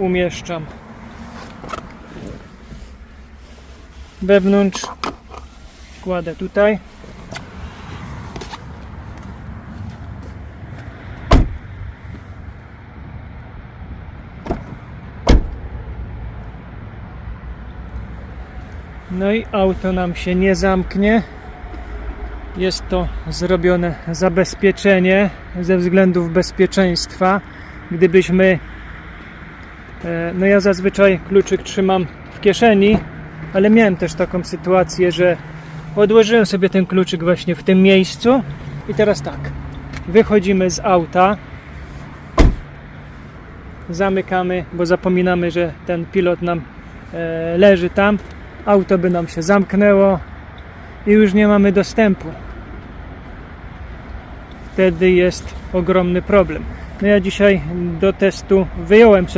umieszczam. Wewnątrz kładę tutaj. No i auto nam się nie zamknie. Jest to zrobione zabezpieczenie ze względów bezpieczeństwa. Gdybyśmy, no ja zazwyczaj kluczyk trzymam w kieszeni, ale miałem też taką sytuację, że odłożyłem sobie ten kluczyk właśnie w tym miejscu. I teraz tak, wychodzimy z auta, zamykamy, bo zapominamy, że ten pilot nam e, leży tam. Auto by nam się zamknęło i już nie mamy dostępu. Wtedy jest ogromny problem. No ja dzisiaj do testu wyjąłem sobie